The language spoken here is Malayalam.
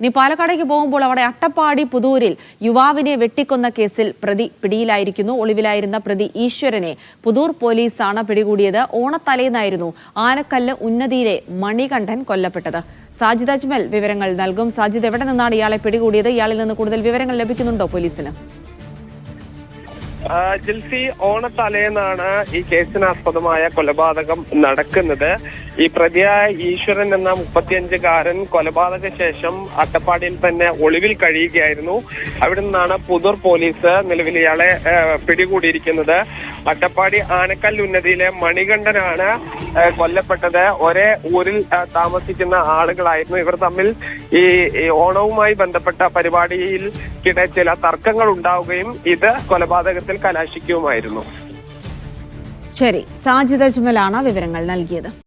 ഇനി പാലക്കാടേക്ക് പോകുമ്പോൾ അവിടെ അട്ടപ്പാടി പുതൂരിൽ യുവാവിനെ വെട്ടിക്കൊന്ന കേസിൽ പ്രതി പിടിയിലായിരിക്കുന്നു. ഒളിവിലായിരുന്ന പ്രതി ഈശ്വരനെ പുതൂർ പോലീസാണ് പിടികൂടിയത്. ഓണത്തലേന്നായിരുന്നു ആനക്കല്ല് ഉന്നതിയിലെ മണികണ്ഠൻ കൊല്ലപ്പെട്ടത്. സാജിദ് അജ്മൽ വിവരങ്ങൾ നൽകും. സാജിദ് എവിടെ നിന്നാണ് ഇയാളെ പിടികൂടിയത്? ഇയാളിൽ നിന്ന് കൂടുതൽ വിവരങ്ങൾ ലഭിക്കുന്നുണ്ടോ പോലീസിന്? ജിൽസി ഓണത്തലേന്നാണ് ഈ കേസിനാസ്പദമായ കൊലപാതകം നടക്കുന്നത്. ഈ പ്രതിയായ ഈശ്വരൻ എന്ന മുപ്പത്തിയഞ്ചുകാരൻ കൊലപാതക ശേഷം അട്ടപ്പാടിയിൽ തന്നെ ഒളിവിൽ കഴിയുകയായിരുന്നു. അവിടെ നിന്നാണ് പുതൂർ പോലീസ് നിലവിൽ ഇയാളെ പിടികൂടിയിരിക്കുന്നത്. അട്ടപ്പാടി ആനക്കൽ ഉന്നതിയിലെ മണികണ്ഠനാണ് കൊല്ലപ്പെട്ടത് ഒരേ ഊരിൽ താമസിക്കുന്ന ആളുകളായിരുന്നു. ഇവർ തമ്മിൽ ഈ ഓണവുമായി ബന്ധപ്പെട്ട പരിപാടിയിൽ കിടെ ചില തർക്കങ്ങൾ ഉണ്ടാവുകയും ഇത് കൊലപാതകത്തിൽ കലാശിക്കുകയുമായിരുന്നു. ശരി. സാജിദ് അജ്മലാണ് വിവരങ്ങൾ നൽകിയത്.